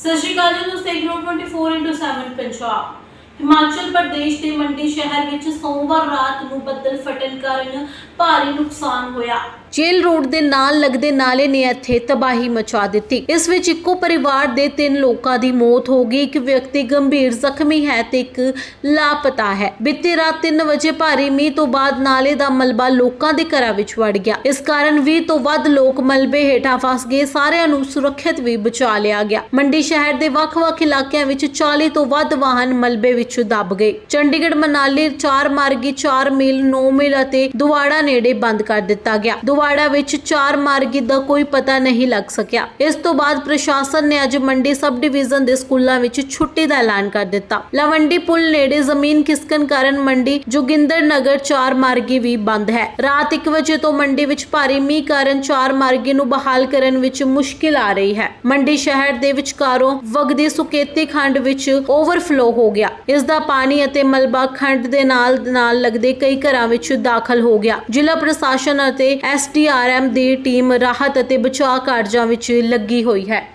ਸਤਿ ਸ਼੍ਰੀ ਅਕਾਲ ਜੀ, ਤੁਸੀਂ ਦੇਖ ਰਹੇ ਹੋ 24/7 ਪੰਜਾਬ। ਹਿਮਾਚਲ ਪ੍ਰਦੇਸ਼ ਦੇ ਮੰਡੀ ਸ਼ਹਿਰ ਵਿੱਚ ਸੋਮਵਾਰ ਰਾਤ ਨੂੰ ਬੱਦਲ ਫਟਣ ਕਾਰਨ ਭਾਰੀ ਨੁਕਸਾਨ ਹੋਇਆ। ਜੇਲ ਰੋਡ ਦੇ ਨਾਲ ਲੱਗਦੇ ਨਾਲੇ ਨੇ ਇੱਥੇ ਤਬਾਹੀ ਮਚਾ ਦਿੱਤੀ। ਇਸ ਵਿੱਚ ਇੱਕੋ ਪਰਿਵਾਰ ਦੇ ਤਿੰਨ ਲੋਕਾਂ ਦੀ ਮੌਤ ਹੋ ਗਈ। ਇੱਕ ਵਿਅਕਤੀ ਗੰਭੀਰ ਜ਼ਖਮੀ ਹੈ ਤੇ ਇੱਕ ਲਾਪਤਾ ਹੈ। ਬੀਤੀ ਰਾਤ 3 ਵਜੇ ਭਾਰੀ ਮੀਂਹ ਤੋਂ ਬਾਅਦ ਨਾਲੇ ਦਾ ਮਲਬਾ ਲੋਕਾਂ ਦੇ ਘਰਾਂ ਵਿੱਚ ਵੜ ਗਿਆ। ਇਸ ਕਾਰਨ 20 ਤੋਂ ਵੱਧ ਲੋਕ ਮਲਬੇ ਹੇਠਾਂ ਫਸ ਗਏ। ਸਾਰਿਆਂ ਨੂੰ ਸੁਰੱਖਿਅਤ ਵੀ ਬਚਾ ਲਿਆ ਗਿਆ। ਮੰਡੀ ਸ਼ਹਿਰ ਦੇ ਵੱਖ-ਵੱਖ ਇਲਾਕਿਆਂ ਵਿੱਚ 40 ਤੋਂ ਵੱਧ ਵਾਹਨ ਮਲਬੇ ਵਿੱਚ ਦੱਬ ਗਏ। ਚੰਡੀਗੜ੍ਹ, ਮਨਾਲੀ 4 ਮਾਰਗੀ 4 ਮੀਲ 9 ਮੀਲ ਅਤੇ ਦੁਵਾੜਾ ਨੇੜੇ ਬੰਦ ਕਰ ਦਿੱਤਾ ਗਿਆ। ਦੁਵਾੜਾ ਵਿੱਚ ਚਾਰ ਮਾਰਗੀ ਦਾ ਕੋਈ ਪਤਾ ਨਹੀਂ ਲੱਗ ਸਕਿਆ। ਇਸ ਤੋਂ ਬਾਅਦ ਪ੍ਰਸ਼ਾਸਨ ਨੇ ਅੱਜ ਮੰਡੀ ਸਬ ਡਿਵੀਜ਼ਨ ਦੇ ਸਕੂਲਾਂ ਵਿੱਚ ਛੁੱਟੀ ਦਾ ਐਲਾਨ ਕਰ ਦਿੱਤਾ। ਲਵੰਡੀ ਪੁਲ ਨੇੜੇ ਜ਼ਮੀਨ ਖਿਸਕਣ ਕਾਰਨ ਮੰਡੀ ਜੋਗਿੰਦਰ ਨਗਰ 4 ਮਾਰਗੀ ਵੀ ਬੰਦ ਹੈ। ਰਾਤ 1 ਵਜੇ ਤੋਂ ਮੰਡੀ ਵਿੱਚ ਭਾਰੀ ਮੀਂਹ ਕਾਰਨ ਚਾਰ ਮਾਰਗੀ ਨੂੰ ਬਹਾਲ ਕਰਨ ਵਿੱਚ ਮੁਸ਼ਕਿਲ ਆ ਰਹੀ ਹੈ। ਮੰਡੀ ਸ਼ਹਿਰ ਦੇ ਵਿਚਕਾਰੋਂ ਵਗਦੀ ਸੁਕੇਤੀ ਖੰਡ ਵਿੱਚ ਓਵਰਫਲੋ ਹੋ ਗਿਆ। ਇਸ ਦਾ ਪਾਣੀ ਅਤੇ ਮਲਬਾ ਖੰਡ ਦੇ ਨਾਲ ਨਾਲ ਲੱਗਦੇ ਕਈ ਘਰਾਂ ਵਿੱਚ ਦਾਖਲ ਹੋ ਗਿਆ। ਜ਼ਿਲ੍ਹਾ ਪ੍ਰਸ਼ਾਸਨ ਅਤੇ ਐਸਡੀਆਰਐਮ ਦੀ ਟੀਮ ਰਾਹਤ ਅਤੇ ਬਚਾਅ ਕਾਰਜਾਂ ਵਿੱਚ ਲੱਗੀ ਹੋਈ ਹੈ।